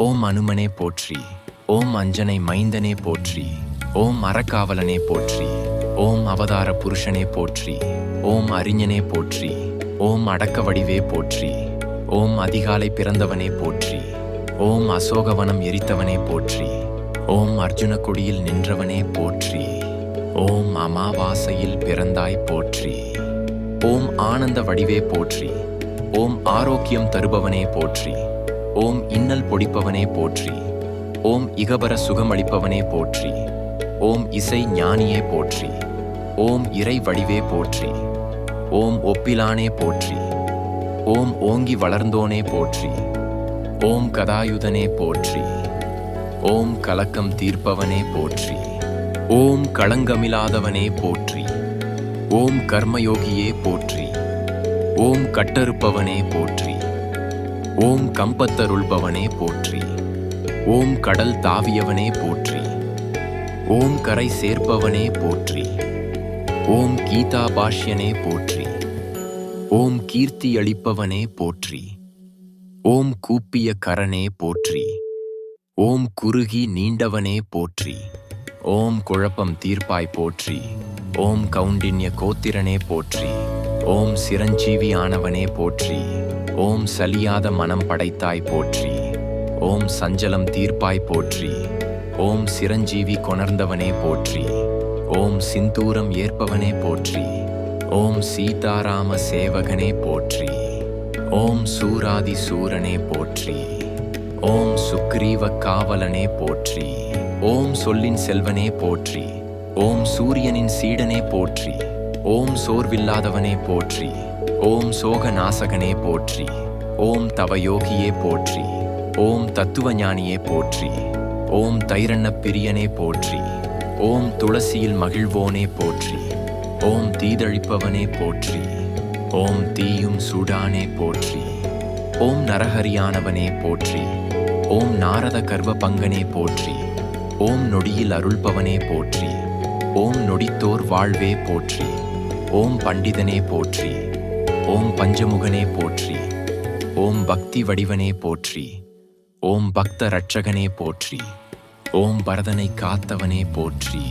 ஓம் அனுமனே போற்றி ஓம் அஞ்சனை மைந்தனே போற்றி ஓம் அறக்காவலனே போற்றி ஓம் அவதார புருஷனே போற்றி ஓம் அறிஞனே போற்றி ஓம் அடக்க வடிவே போற்றி ஓம் அதிகாலை பிறந்தவனே போற்றி ஓம் அசோகவனம் எரித்தவனே போற்றி ஓம் அர்ஜுன கொடியில் நின்றவனே போற்றி ஓம் அமாவாசையில் பிறந்தாய் போற்றி ஓம் ஆனந்த வடிவே போற்றி ஓம் ஆரோக்கியம் தருபவனே போற்றி ஓம் இன்னல் பொடிப்பவனே போற்றி ஓம் இகபர சுகமளிப்பவனே போற்றி ஓம் இசை ஞானியே போற்றி ஓம் இறை வடிவே போற்றி ஓம் ஒப்பிலானே போற்றி ஓம் ஓங்கி வளர்ந்தோனே போற்றி ஓம் கதாயுதனே போற்றி ஓம் கலக்கம் தீர்ப்பவனே போற்றி ஓம் களங்கமில்லாதவனே போற்றி ஓம் கர்மயோகியே போற்றி ஓம் கட்டறுப்பவனே போற்றி ஓம் கம்பத்தருள்பவனே போற்றி. ஓம் கடல் தாவியவனே போற்றி. ஓம் கரை சேர்ப்பவனே போற்றி. ஓம் கீதா பாஷ்யனே போற்றி. ஓம் கீர்த்தி அளிப்பவனே போற்றி. ஓம் கூப்பிய கரனே போற்றி. ஓம் குறுகி நீண்டவனே போற்றி. ஓம் குழப்பம் தீர்ப்பாய் போற்றி. ஓம் கவுண்டின்ய கோத்திரனே போற்றி. ஓம் சிரஞ்சீவி ஆனவனே போற்றி. ஓம் சலியாத மனம் படைத்தாய் போற்றி. ஓம் சஞ்சலம் தீர்ப்பாய் போற்றி. ஓம் சிரஞ்சீவி கொணர்ந்தவனே போற்றி. ஓம் சிந்தூரம் ஏற்பவனே போற்றி. ஓம் சீதாராம சேவகனே போற்றி. ஓம் சூராதி சூரனே போற்றி. ஓம் சுக்ரீவ காவலனே போற்றி. ஓம் சொல்லின் செல்வனே போற்றி. ஓம் சூரியனின் சீடனே போற்றி. ஓம் சோர்வில்லாதவனே போற்றி ஓம் சோக நாசகனே போற்றி ஓம் தவயோகியே போற்றி ஓம் தத்துவஞானியே போற்றி ஓம் தைரண்ண பிரியனே போற்றி ஓம் துளசியில் மகிழ்வோனே போற்றி ஓம் தீதழிப்பவனே போற்றி ஓம் தீயும் சுடானே போற்றி ஓம் நரஹரியானவனே போற்றி ஓம் நாரத கர்வ பங்கனே போற்றி ஓம் நொடியில் அருள்பவனே போற்றி ஓம் நொடித்தோர் வாழ்வே போற்றி ஓம் பண்டிதனே போற்றி ஓம் பஞ்சமுகனே போற்றி ஓம் பக்தி வடிவனே போற்றி ஓம் பக்த ரட்சகனே போற்றி ஓம் பரதனை காத்தவனே போற்றி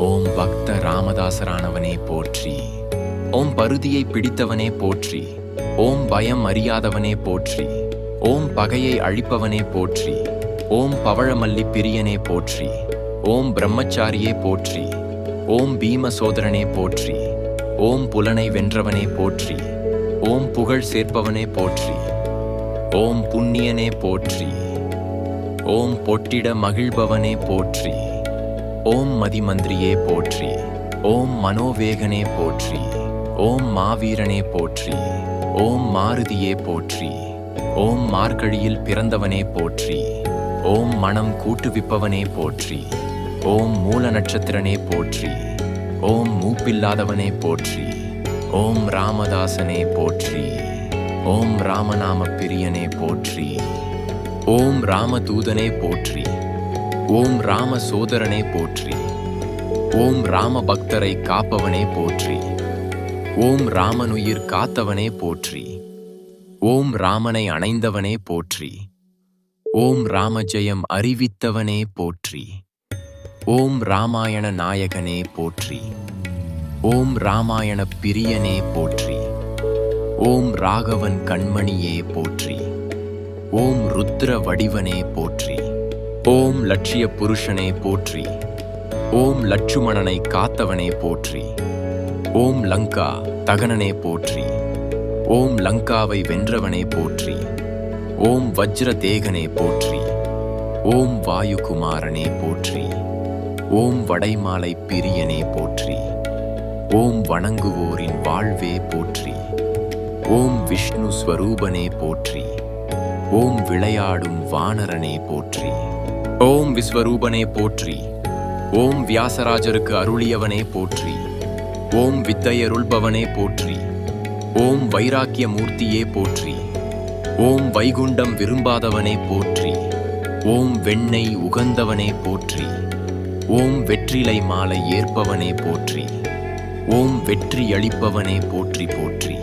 ஓம் பக்த ராமதாசரானவனே போற்றி ஓம் பருதியை பிடித்தவனே போற்றி ஓம் பயம் அறியாதவனே போற்றி ஓம் பகையை அழிப்பவனே போற்றி ஓம் பவழமல்லி பிரியனே போற்றி ஓம் பிரம்மச்சாரியே போற்றி ஓம் பீம சோதரனே போற்றி ஓம் புலனை வென்றவனே போற்றி ஓம் புகழ் சேர்ப்பவனே போற்றி ஓம் புண்ணியனே போற்றி ஓம் பொட்டிட மகிழ்பவனே போற்றி ஓம் மதிமந்திரியே போற்றி ஓம் மனோவேகனே போற்றி ஓம் மாவீரனே போற்றி ஓம் மாருதியே போற்றி ஓம் மார்கழியில் பிறந்தவனே போற்றி ஓம் மனம் கூட்டுவிப்பவனே போற்றி ஓம் மூல நட்சத்திரனே போற்றி ஓம் மூப்பில்லாதவனே போற்றி. ஓம் ராமதாசனே போற்றி. ஓம் ராமநாம பிரியனே போற்றி. ஓம் ராமதூதனே போற்றி. ஓம் ராம சோதரனே போற்றி. ஓம் ராம பக்தரை காப்பவனே போற்றி. ஓம் ராமனுயிர் காத்தவனே போற்றி. ஓம் ராமனை அணைந்தவனே போற்றி. ஓம் ராமஜெயம் அறிவித்தவனே போற்றி. ஓம் ராமாயண நாயகனே போற்றி. ஓம் ராமாயண பிரியனே போற்றி. ஓம் ராகவன் கண்மணியே போற்றி. ஓம் ருத்ர வடிவனே போற்றி. ஓம் லட்சிய புருஷனே போற்றி. ஓம் லட்சுமணனை காத்தவனே போற்றி. ஓம் லங்கா தகனனே போற்றி. ஓம் லங்காவை வென்றவனே போற்றி. ஓம் வஜ்ர தேகனே போற்றி. ஓம் வாயுகுமாரனே போற்றி. ஓம் வடைமாலை பிரியனே போற்றி. ஓம் வணங்குவோரின் வாழ்வே போற்றி. ஓம் விஷ்ணு ஸ்வரூபனே போற்றி. ஓம் விளையாடும் வானரனே போற்றி. ஓம் விஸ்வரூபனே போற்றி. ஓம் வியாசராஜருக்கு அருளியவனே போற்றி. ஓம் வித்தையருள்பவனே போற்றி. ஓம் வைராக்கிய மூர்த்தியே போற்றி. ஓம் வைகுண்டம் விரும்பாதவனே போற்றி. ஓம் வெண்ணெய் உகந்தவனே போற்றி. ஓம் வெற்றிலை மாலை ஏற்பவனே போற்றி. ஓம் வெற்றி அளிப்பவனே போற்றி போற்றி.